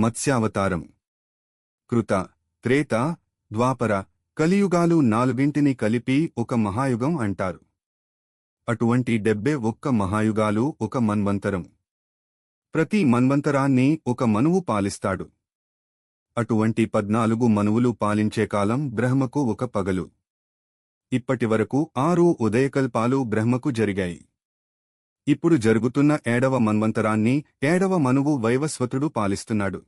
మత్స్యావతారం. కృత త్రేత ద్వాపర కలియుగాలు నాలుగింటిని కలిపి ఒక మహాయుగం అంటారు. అటువంటి డెబ్బే ఒక్క మహాయుగాలు ఒక మన్వంతరం. ప్రతి మన్వంతరాన్ని ఒక మనువు పాలిస్తాడు. అటువంటి పద్నాలుగు మనువులు పాలించే కాలం బ్రహ్మకు ఒక పగలు. ఇప్పటివరకు ఆరు ఉదయకల్పాలు బ్రహ్మకు జరిగాయి. ఇప్పుడు జరుగుతున్న ఏడవ మన్వంతరాన్ని ఏడవ మనువు వైవస్వతుడు పాలిస్తున్నాడు.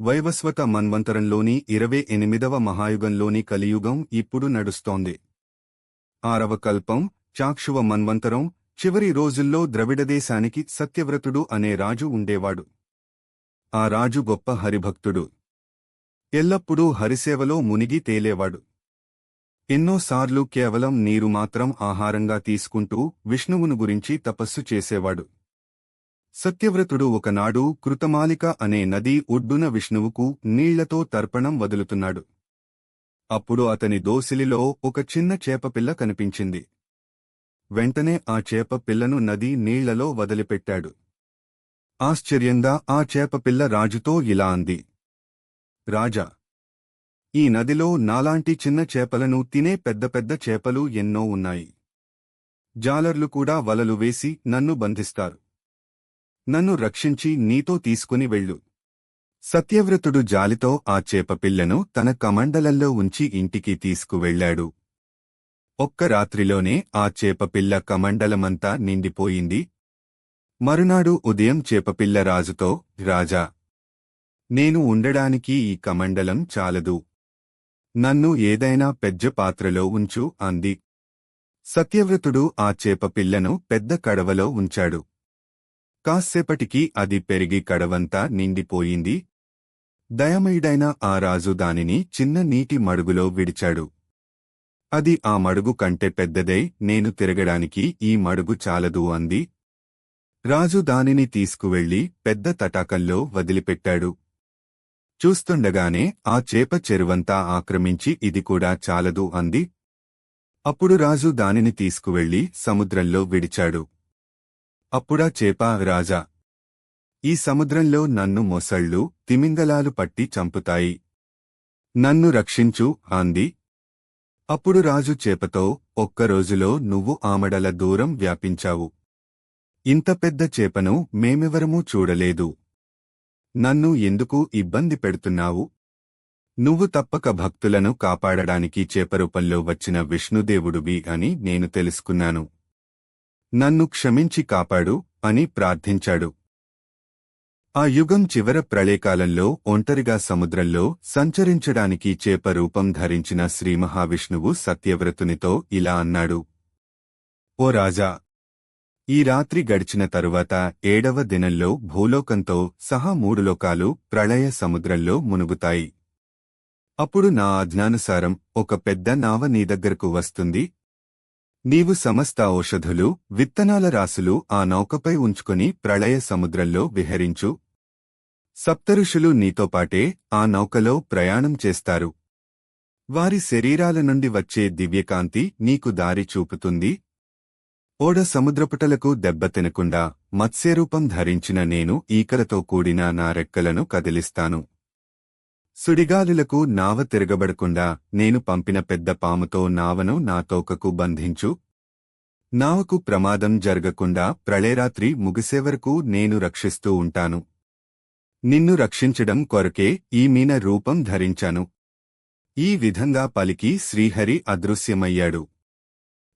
వైవస్వత మన్వంతరంలోని ఇరవై ఎనిమిదవ మహాయుగంలోని కలియుగం ఇప్పుడు నడుస్తోంది. ఆరవ కల్పం చాక్షువ మన్వంతరం చివరి రోజుల్లో ద్రవిడదేశానికి సత్యవ్రతుడు అనే రాజు ఉండేవాడు. ఆ రాజు గొప్ప హరిభక్తుడు. ఎల్లప్పుడూ హరిసేవలో మునిగి తేలేవాడు. ఎన్నోసార్లు కేవలం నీరు మాత్రం ఆహారంగా తీసుకుంటూ విష్ణువును గురించి తపస్సు చేసేవాడు. సత్యవ్రతుడు ఒకనాడు కృతమాలిక అనే నది ఒడ్డున విష్ణువుకు నీళ్ళతో తర్పణం వదులుతున్నాడు. అప్పుడు అతని దోసిలిలో ఒక చిన్న చేపపిల్ల కనిపించింది. వెంటనే ఆ చేప పిల్లను నది నీళ్ళలో వదిలిపెట్టాడు. ఆశ్చర్యంగా ఆ చేపపిల్ల రాజుతో ఇలా అంది. రాజా ఈ నదిలో నాలాంటి చిన్న చేపలను తినే పెద్ద పెద్ద చేపలు ఎన్నో ఉన్నాయి. జాలర్లు కూడా వలలు వేసి నన్ను బంధిస్తారు. నన్ను రక్షించి నీతో తీసుకుని వెళ్ళు. సత్యవ్రతుడు జాలితో ఆ చేపపిల్లను తన కమండలంలో ఉంచి ఇంటికి తీసుకువెళ్ళాడు ఒక్క రాత్రిలోనే ఆ చేపపిల్ల కమండలమంతా నిండిపోయింది. మరునాడు ఉదయం చేపపిల్ల రాజుతో రాజా నేను ఉండడానికి ఈ కమండలం చాలదు. నన్ను ఏదైనా పెద్ద పాత్రలో ఉంచు అంది. సత్యవ్రతుడు ఆ చేప పిల్లను పెద్ద కడవలో ఉంచాడు. కాస్సేపటికి అది పెరిగి కడవంతా నిండిపోయింది. దయమయుడైన ఆ రాజు దానిని చిన్న నీటి మడుగులో విడిచాడు. అది ఆ మడుగు కంటే పెద్దదై నేను తిరగడానికి ఈ మడుగు చాలదు అంది. రాజు దానిని తీసుకువెళ్ళి పెద్ద తటాకంలో వదిలిపెట్టాడు. చూస్తుండగానే ఆ చేప చెరువంతా ఆక్రమించి ఇది కూడా చాలదు అంది. అప్పుడు రాజు దానిని తీసుకువెళ్ళి సముద్రంలో విడిచాడు. అప్పుడా చేప రాజా! ఈ సముద్రంలో నన్ను మొసళ్ళు తిమింగలాలు పట్టి చంపుతాయి. నన్ను రక్షించు అంది. అప్పుడు రాజు చేపతో ఒక్కరోజులో నువ్వు ఆమడల దూరం వ్యాపించావు. ఇంత పెద్ద చేపను మేమెవరమూ చూడలేదు. నన్ను ఎందుకు ఇబ్బంది పెడుతున్నావు? నువ్వు తప్పక భక్తులను కాపాడడానికి చేపరూపంలో వచ్చిన విష్ణుదేవుడువి అని నేను తెలుసుకున్నాను. నన్ను క్షమించి కాపాడు అని ప్రార్థించాడు. ఆ యుగం చివర ప్రళయకాలంలో ఒంటరిగా సముద్రంలో సంచరించడానికి చేప రూపం ధరించిన శ్రీ మహావిష్ణువు సత్యవ్రతునితో ఇలా అన్నాడు. ఓ రాజా ఈ రాత్రి గడిచిన తరువాత ఏడవ దినంలో భూలోకంతో సహా మూడు లోకాలు ప్రళయ సముద్రంలో మునుగుతాయి. అప్పుడు నా ఆజ్ఞానుసారం ఒక పెద్ద నావ నీ దగ్గరకు వస్తుంది. నీవు సమస్త ఔషధులు విత్తనాల రాసులు ఆ నౌకపై ఉంచుకుని ప్రళయ సముద్రంలో విహరించు. సప్తఋషులు నీతోపాటే ఆ నౌకలో ప్రయాణం చేస్తారు. వారి శరీరాల నుండి వచ్చే దివ్యకాంతి నీకు దారి చూపుతుంది. ఓడ సముద్రపుటలకు దెబ్బతినకుండా మత్స్యరూపం ధరించిన నేను ఈకలతో కూడిన నా రెక్కలను కదిలిస్తాను. సుడిగాలులకు నావ తిరగబడకుండా నేను పంపిన పెద్ద పాముతో నావను నా తోకకు బంధించు. నావకు ప్రమాదం జరగకుండా ప్రళయరాత్రి ముగిసే వరకు నేను రక్షిస్తూ ఉంటాను. నిన్ను రక్షించడం కొరకే ఈ మీన రూపం ధరించాను. ఈ విధంగా పలికి శ్రీహరి అదృశ్యమయ్యాడు.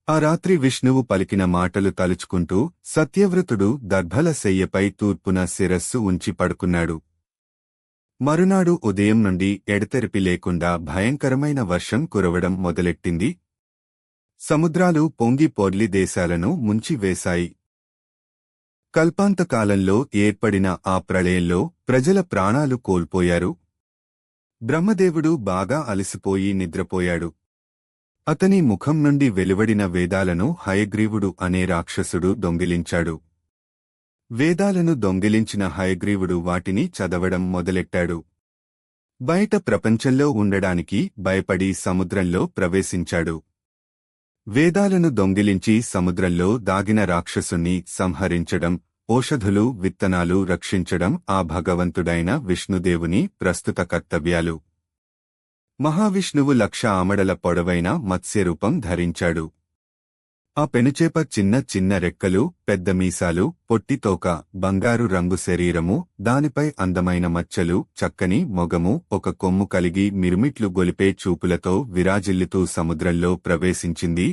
ఆ రాత్రి విష్ణువు పలికిన మాటలు తలుచుకుంటూ సత్యవ్రతుడు దర్భల శయ్యపై తూర్పున శిరస్సు ఉంచి పడుకున్నాడు. మరునాడు ఉదయం నుండి ఎడతెరిపి లేకుండా భయంకరమైన వర్షం కురవడం మొదలెట్టింది. సముద్రాలు పొంగి పొర్లి దేశాలను ముంచివేశాయి కల్పాంతకాలంలో ఏర్పడిన ఆ ప్రళయంలో ప్రజల ప్రాణాలు కోల్పోయారు. బ్రహ్మదేవుడు బాగా అలసిపోయి నిద్రపోయాడు. అతని ముఖం నుండి వెలువడిన వేదాలను హయగ్రీవుడు అనే రాక్షసుడు దొంగిలించాడు. వేదాలను దొంగిలించిన హయగ్రీవుడు వాటిని చదవడం మొదలెట్టాడు. బయట ప్రపంచంలో ఉండడానికి భయపడి సముద్రంలో ప్రవేశించాడు. వేదాలను దొంగిలించి సముద్రంలో దాగిన రాక్షసుణ్ణి సంహరించడం ఓషధులు విత్తనాలు రక్షించడం ఆ భగవంతుడైన విష్ణుదేవుని ప్రస్తుత కర్తవ్యాలు. మహావిష్ణువు లక్ష ఆమడల పొడవైన మత్స్యరూపం ధరించాడు. ఆ పెనుచేప చిన్న చిన్న రెక్కలు పెద్ద మీసాలు పొట్టితోక బంగారు రంగు శరీరము దానిపై అందమైన మచ్చలు చక్కని మొగము ఒక కొమ్ము కలిగి మిరుమిట్లు గొలిపే చూపులతో విరాజిల్లుతూ సముద్రంలో ప్రవేశించింది.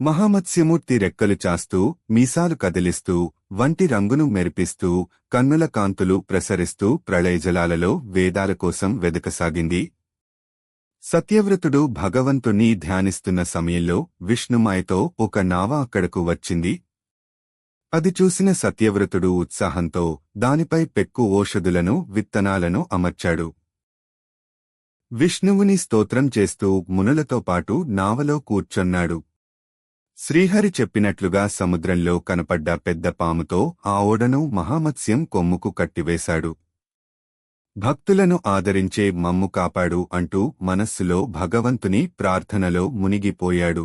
మహామత్స్యమూర్తి రెక్కలు చాస్తూ మీసాలు కదిలిస్తూ వంటి రంగును మెరిపిస్తూ కన్నుల కాంతులు ప్రసరిస్తూ ప్రళయజలాలలో వేదాల కోసం వెదకసాగింది. సత్యవ్రతుడు భగవంతుణ్ణి ధ్యానిస్తున్న సమయంలో విష్ణుమాయతో ఒక నావ అక్కడకు వచ్చింది. అది చూసిన సత్యవ్రతుడు ఉత్సాహంతో దానిపై పెక్కు ఓషధులను విత్తనాలను అమర్చాడు. విష్ణువుని స్తోత్రం చేస్తూ మునులతో పాటు నావలో కూర్చొన్నాడు. శ్రీహరి చెప్పినట్లుగా సముద్రంలో కనపడ్డ పెద్ద పాముతో ఆ ఓడను మహామత్స్యం కొమ్ముకు కట్టివేశాడు. భక్తులను ఆదరించే మమ్ము కాపాడు అంటూ మనస్సులో భగవంతుని ప్రార్థనలో మునిగిపోయాడు.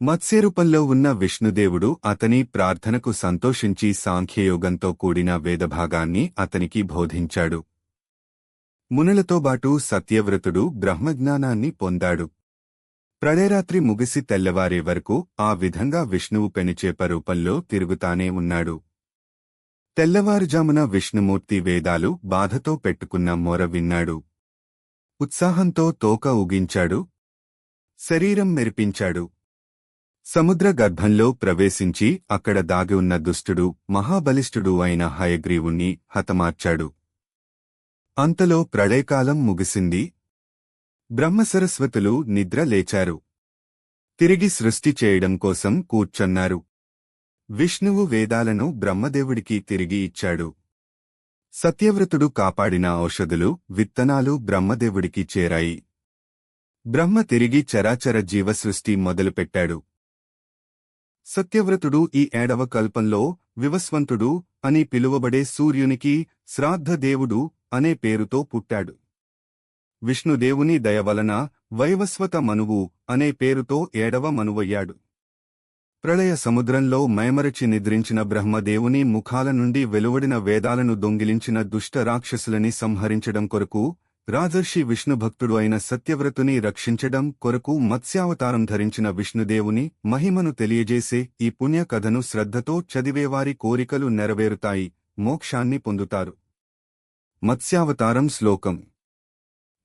మత్స్యరూపంలో ఉన్న విష్ణుదేవుడు అతని ప్రార్థనకు సంతోషించి సాంఖ్యయోగంతో కూడిన వేదభాగాన్ని అతనికి బోధించాడు. మునులతోబాటు సత్యవ్రతుడు బ్రహ్మజ్ఞానాన్ని పొందాడు. ప్రళయరాత్రి ముగిసి తెల్లవారే వరకు ఆ విధంగా విష్ణువు పెనుచేప రూపంలో తిరుగుతానే ఉన్నాడు. తెల్లవారుజామున విష్ణుమూర్తి వేదాలు బాధతో పెట్టుకున్న మొర విన్నాడు. ఉత్సాహంతో తోక ఊగించాడు. శరీరం మెరిపించాడు. సముద్ర గర్భంలో ప్రవేశించి అక్కడ దాగి ఉన్న దుష్టుడు మహాబలిష్ఠుడు అయిన హయగ్రీవుణ్ణి హతమార్చాడు. అంతలో ప్రళయకాలం ముగిసింది. బ్రహ్మసరస్వతులు నిద్ర లేచారు. తిరిగి సృష్టి చేయడం కోసం కూర్చొన్నారు. విష్ణువు వేదాలను బ్రహ్మదేవుడికి తిరిగి ఇచ్చాడు. సత్యవ్రతుడు కాపాడిన ఔషధులు విత్తనాలు బ్రహ్మదేవుడికి చేరాయి. బ్రహ్మ తిరిగి చరాచర జీవసృష్టి మొదలుపెట్టాడు. సత్యవ్రతుడు ఈ ఏడవ కల్పంలో వివస్వంతుడు అని పిలువబడే సూర్యునికి శ్రాద్ధదేవుడు అనే పేరుతో పుట్టాడు. విష్ణుదేవుని దయవలన వైవస్వత మనువు అనే పేరుతో ఏడవ మనువయ్యాడు. ప్రళయ సముద్రంలో మైమరచి నిద్రించిన బ్రహ్మదేవుని ముఖాల నుండి వెలువడిన వేదాలను దొంగిలించిన దుష్ట రాక్షసులని సంహరించడం కొరకు రాజర్షి విష్ణుభక్తుడు అయిన సత్యవ్రతుని రక్షించడం కొరకు మత్స్యావతారం ధరించిన విష్ణుదేవుని మహిమను తెలియజేసే ఈ పుణ్య కథను శ్రద్ధతో చదివేవారి కోరికలు నెరవేరుతాయి మోక్షాన్ని పొందుతారు. మత్స్యావతారం శ్లోకం.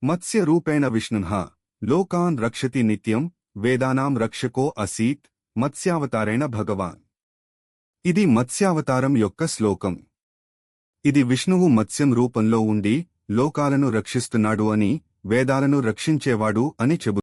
మత్స్య రూపేణ విష్ణుః లోకాన్ రక్షతి నిత్యం వేదానాం రక్షకో అసీత్ మత్స్యావతారేణ భగవాన్. ఇది మత్స్యావతారం యొక్క శ్లోకం. ఇది విష్ణువు మత్స్యం రూపంలో ఉండి లోకాలను రక్షిస్తున్నాడు అని వేదాలను రక్షించేవాడు అని చెబుతుంది.